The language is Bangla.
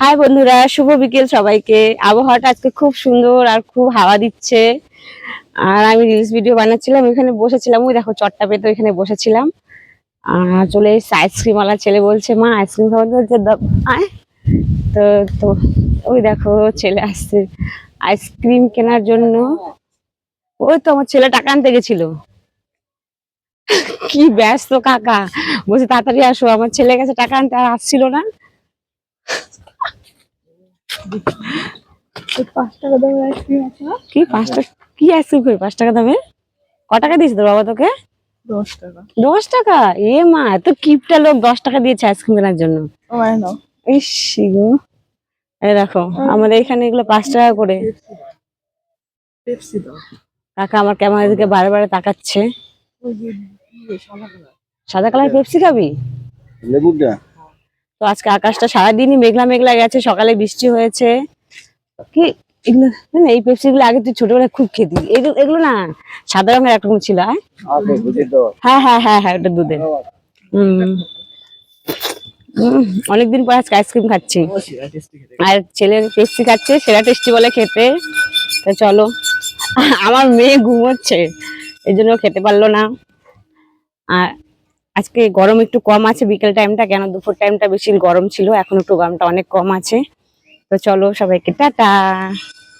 হাই বন্ধুরা, শুভ বিকেল সবাইকে। আবহাওয়াটা আজকে খুব সুন্দর আর খুব হাওয়া দিচ্ছে। আর আমি রিলস ভিডিও বানাচ্ছিলাম এখানে বসেছিলাম। ওই দেখো, চটটা পেতে এখানে বসেছিলাম। আর চলে এসেছে আইসক্রিম ওয়ালা ছেলে বলছে, মা, আইসক্রিম বলছে আয়। তো তো ওই দেখো, ছেলে আসছে আইসক্রিম কেনার জন্য। ওই তো আমার ছেলে টাকা আনতে গেছিল। কি ব্যস্ত কাকা। বলছে, তাড়াতাড়ি আসো, আমার ছেলে কাছে টাকা আনতে আর আসছিল না। পাঁচ টাকা দামের আইসক্রিম আছে কি পাঁচ টাকা? কি আইসক্রিম খাবি পাঁচ টাকা দামে ক টাকা দিয়েছে তোর বাবা তোকে? দশ টাকা। দশ টাকা? এ মা এত কিপটা লোক দশ টাকা দিয়েছে আইসক্রিম কেনার জন্য। ইস গো এই দেখো আমাদের এখানে এগুলো পাঁচ টাকা করে। পেপসি কাকা আমার ক্যামেরা দিকে বারে বারে তাকাচ্ছে। সাদা কালার। পেপসি খাবি? লেবুটা? তো আজকে আকাশটা সারাদিনই মেঘলা মেঘলা গেছে সকালে বৃষ্টি হয়েছে। কি এগুলো না, এই পেপসি গুলো আগে তুই ছোটবেলায় খুব খেতি এগুলো এগুলো না সাদা রঙের একরকম ছিল বুঝি তো। হ্যাঁ হ্যাঁ হ্যাঁ হ্যাঁ ওটা দুধের। হম অনেকদিন পর আজকে আইসক্রিম খাচ্ছি। আর ছেলে টেস্টি খাচ্ছে সেরা টেস্টি বলে খেতে। তো চলো আমার মেয়ে ঘুমোচ্ছে এই জন্য খেতে পারল না। আর আজকে গরম একটু কম আছে, বিকেল টাইমটা কেন? দুপুর টাইমটা বেশি গরম ছিল, এখন একটু গরমটা অনেক কম আছে। তো চলো সবাইকে টাটা।